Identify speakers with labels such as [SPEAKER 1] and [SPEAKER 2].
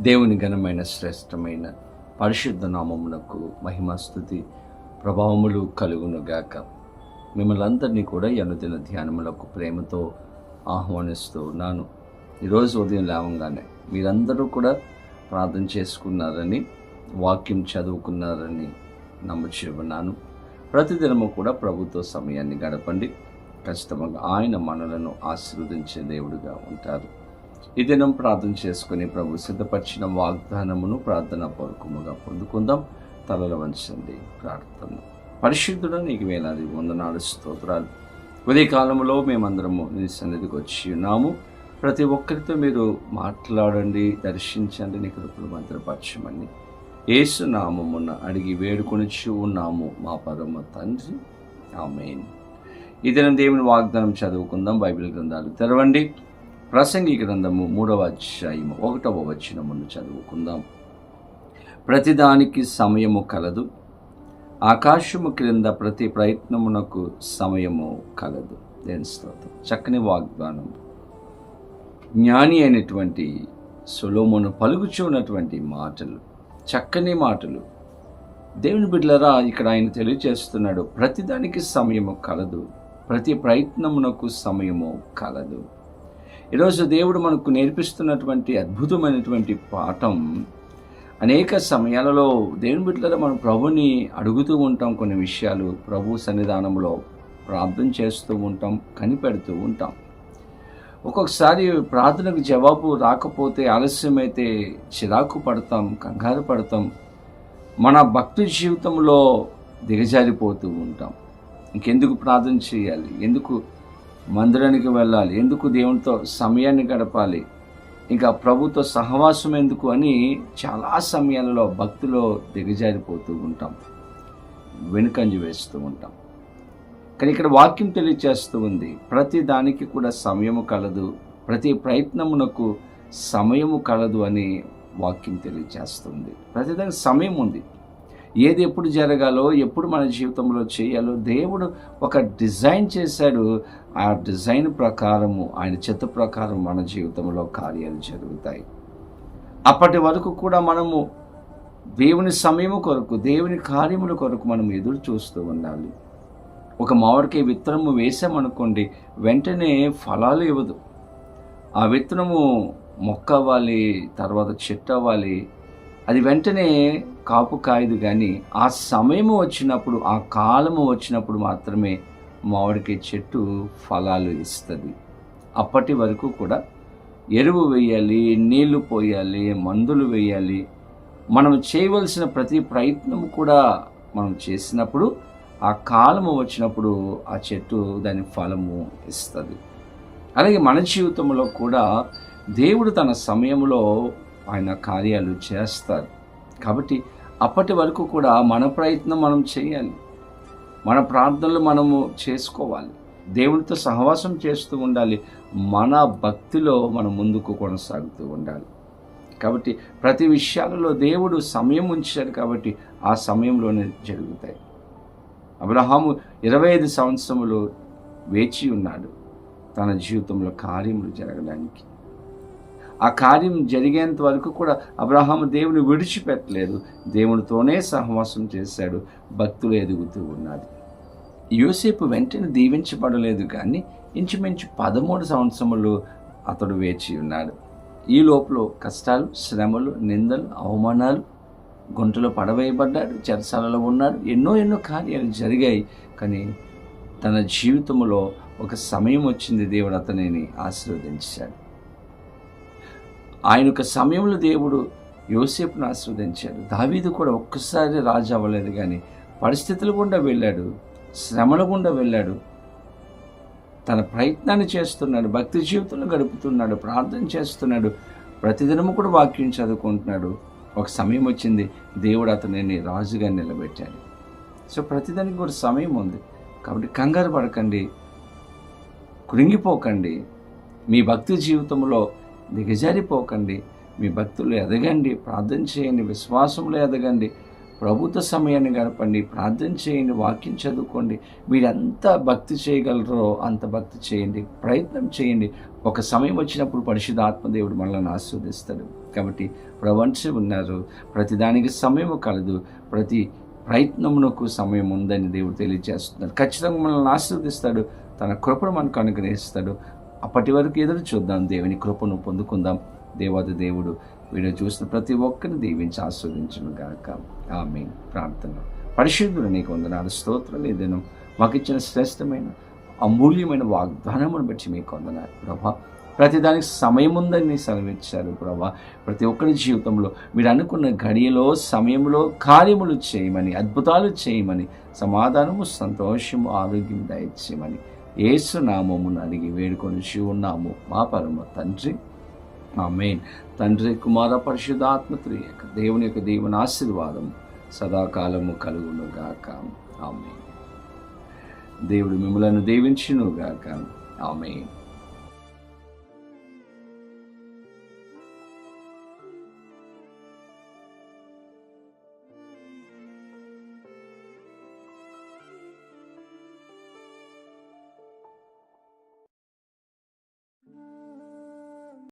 [SPEAKER 1] దేవుని ఘనమైన శ్రేష్టమైన పరిశుద్ధ నామమునకు మహిమస్థుతి ప్రభావములు కలుగునుగాక మిమ్మల్ని అందరినీ కూడా అనుదిన ధ్యానములకు ప్రేమతో ఆహ్వానిస్తూ ఉన్నాను. ఈరోజు ఉదయం లేవంగానే మీరందరూ కూడా ప్రార్థన చేసుకున్నారని వాక్యం చదువుకున్నారని నమ్ముచి ఉన్నాను. ప్రతిదినము కూడా ప్రభుత్వ సమయాన్ని గడపండి. ఖచ్చితంగా ఆయన మనలను ఆశీర్వదించే దేవుడిగా ఉంటారు. ఈ దినం ప్రార్థన చేసుకుని ప్రభు సిద్ధపరిచిన వాగ్దానమును ప్రార్థన పూర్వకముగా పొందుకుందాం. తలల వంచండి ప్రార్థన. పరిశుద్ధుడు నీకు వేలాది వందనాలు స్తోత్రాలు. ఉదయ కాలంలో మేమందరము నీ సన్నిధికి వచ్చి ఉన్నాము. ప్రతి ఒక్కరితో మీరు మాట్లాడండి దర్శించండి నీ కృపలు భద్రపరచమని. యేసు నామమున అడిగి వేడుకొనిచ్చి ఉన్నాము మా పరమ తండ్రి. ఆమెన్. ఈ దినం దేవుని వాగ్దానం చదువుకుందాం బైబిల్ గ్రంథాలు తెరవండి. ప్రసంగి గ్రంథము మూడవ అధ్యాయము ఒకటవ వచనమును చదువుకుందాం. ప్రతిదానికి సమయము కలదు. ఆకాశము క్రింద ప్రతి ప్రయత్నమునకు సమయము కలదు. దేని స్తోత్రం. చక్కని వాగ్దానం. జ్ఞాని అయినటువంటి సులోమును పలుకుచున్నటువంటి మాటలు చక్కని మాటలు. దేవుని బిడ్డలరా ఇక్కడ ఆయన తెలియజేస్తున్నాడు ప్రతిదానికి సమయము కలదు. ప్రతి ప్రయత్నమునకు సమయము కలదు. ఈరోజు దేవుడు మనకు నేర్పిస్తున్నటువంటి అద్భుతమైనటువంటి పాఠం అనేక సమయాలలో దేవుని బిడ్డలలో మనం ప్రభుని అడుగుతూ ఉంటాం కొన్ని విషయాలు ప్రభు సన్నిధానంలో ప్రార్థన చేస్తూ ఉంటాం కనిపెడుతూ ఉంటాం. ఒక్కొక్కసారి ప్రార్థనకు జవాబు రాకపోతే ఆలస్యమైతే చిరాకు పడతాం కంగారు పడతాం మన భక్తి జీవితంలో దిగజారిపోతూ ఉంటాం. ఇంకెందుకు ప్రార్థన చేయాలి? ఎందుకు మందిరానికి వెళ్ళాలి. ఎందుకు దేవునితో సమయాన్ని గడపాలి? ఇంకా ప్రభుత్వ సహవాసం ఎందుకు అని చాలా సమయాలలో భక్తిలో దిగజారిపోతూ ఉంటాం. వెనుకంజి వేస్తూ ఉంటాం. కానీ ఇక్కడ వాక్యం తెలియచేస్తూ ఉంది. ప్రతి దానికి కూడా సమయము కలదు. ప్రతి ప్రయత్నమునకు సమయము కలదు అని వాక్యం తెలియచేస్తుంది ప్రతిదానికి సమయం ఉంది. ఏది ఎప్పుడు జరగాలో ఎప్పుడు మన జీవితంలో చేయాలో దేవుడు ఒక డిజైన్ చేశాడు. ఆ డిజైన్ ప్రకారము ఆయన చెత్త ప్రకారం మన జీవితంలో కార్యాలు జరుగుతాయి. అప్పటి వరకు కూడా మనము దేవుని సమయము కొరకు దేవుని కార్యముల కొరకు మనం ఎదురు చూస్తూ ఉండాలి. ఒక మామిడికాయ విత్తనము వేసామనుకోండి వెంటనే ఫలాలు ఇవ్వదు. ఆ విత్తనము మొక్క అవ్వాలి తర్వాత చెట్టు అవ్వాలి అది వెంటనే కాపు కాయదు కానీ ఆ సమయము వచ్చినప్పుడు ఆ కాలము వచ్చినప్పుడు మాత్రమే మామిడికాయ చెట్టు ఫలాలు ఇస్తుంది. అప్పటి వరకు కూడా ఎరువు వేయాలి నీళ్ళు పోయాలి మందులు వేయాలి. మనం చేయవలసిన ప్రతి ప్రయత్నం కూడా మనం చేసినప్పుడు ఆ కాలము వచ్చినప్పుడు ఆ చెట్టు దాని ఫలము ఇస్తుంది. అలాగే మన జీవితంలో కూడా దేవుడు తన సమయంలో ఆయన కార్యాలు చేస్తారు. కాబట్టి అప్పటి వరకు కూడా మన ప్రయత్నం మనం చేయాలి. మన ప్రార్థనలు మనము చేసుకోవాలి. దేవునితో సహవాసం చేస్తూ ఉండాలి. మన భక్తిలో మనం ముందుకు కొనసాగుతూ ఉండాలి. కాబట్టి ప్రతి విషయాలలో దేవుడు సమయం ఉంచాడు కాబట్టి ఆ సమయంలోనే జరుగుతాయి. అబ్రహాము ఇరవై ఐదు సంవత్సరములు వేచి ఉన్నాడు. తన జీవితంలో కార్యములు జరగడానికి. ఆ కార్యం జరిగేంత వరకు కూడా అబ్రహాము దేవుని విడిచిపెట్టలేదు. దేవునితోనే సహవాసం చేశాడు. భక్తులు ఎదుగుతూ ఉన్నాడు యోసేపు వెంటనే దీవించబడలేదు కానీ ఇంచుమించు పదమూడు సంవత్సరములు అతడు వేచి ఉన్నాడు. ఈ లోపల కష్టాలు శ్రమలు నిందలు అవమానాలు గుంటలో పడవేయబడ్డాడు. చెరసాలలో ఉన్నాడు. ఎన్నో ఎన్నో కార్యాలు జరిగాయి. కానీ తన జీవితంలో ఒక సమయం వచ్చింది దేవుడు అతనిని ఆశీర్వదించాడు. ఆయన యొక్క సమయంలో దేవుడు యోసేపును ఆస్వాదించాడు. దావీదు కూడా ఒక్కసారి రాజు అవ్వలేదు కానీ పరిస్థితుల గుండా వెళ్ళాడు శ్రమల గుండా వెళ్ళాడు. తన ప్రయత్నాన్ని చేస్తున్నాడు భక్తి జీవితంలో గడుపుతున్నాడు ప్రార్థన చేస్తున్నాడు ప్రతిదినము కూడా వాక్యం చదువుకుంటున్నాడు. ఒక సమయం వచ్చింది దేవుడు అతనిని రాజుగా నిలబెట్టాడు. సో ప్రతిదానికి కూడా సమయం ఉంది. కాబట్టి కంగారు పడకండి కృంగిపోకండి. మీ భక్తి జీవితంలో దిగజారిపోకండి మీ భక్తులు ఎదగండి ప్రార్థన చేయండి విశ్వాసంలో ఎదగండి. ప్రభుత్వ సమయాన్ని గడపండి ప్రార్థన చేయండి వాక్యం చదువుకోండి. మీరు ఎంత భక్తి చేయగలరో అంత భక్తి చేయండి ప్రయత్నం చేయండి. ఒక సమయం వచ్చినప్పుడు పరిశుద్ధ ఆత్మదేవుడు మనల్ని ఆస్వాదిస్తాడు కాబట్టి ప్రవంచి ఉన్నారు ప్రతిదానికి సమయం కలదు ప్రతి ప్రయత్నమునకు సమయం ఉందని దేవుడు తెలియజేస్తున్నాడు. ఖచ్చితంగా మనల్ని ఆస్వాదిస్తాడు తన కృపను మనకు అనుగ్రహిస్తాడు. అప్పటి వరకు ఎదురు చూద్దాం. దేవుని కృపను పొందుకుందాం. దేవాది దేవుడు వీడియో చూసిన ప్రతి ఒక్కరిని దీవించి ఆస్వాదించను గాక. ఆమె ప్రార్థన. పరిశుద్ధులు నీకు వందనాలు స్తోత్రం ఏదైనా మాకు ఇచ్చిన శ్రేష్టమైన అమూల్యమైన వాగ్దానమును బట్టి మీకు వందనాలు. ప్రభా ప్రతిదానికి సమయం ఉందని సెలవిచ్చారు ప్రభా. ప్రతి ఒక్కరి జీవితంలో మీరు అనుకున్న గడియలో సమయంలో కార్యములు చేయమని అద్భుతాలు చేయమని సమాధానము సంతోషము ఆరోగ్యం దయచేయమని ఏసు నామమును అడిగి వేడుకొని ఉన్నాము. మా పరమ తండ్రి. ఆమెన్. తండ్రి కుమార పరిశుద్ధాత్మత్రి యొక్క దేవుని యొక్క దేవుని ఆశీర్వాదం సదాకాలము కలుగును గాక ఆమె దేవుడు మిమ్మలను దీవించును గాక ఆమె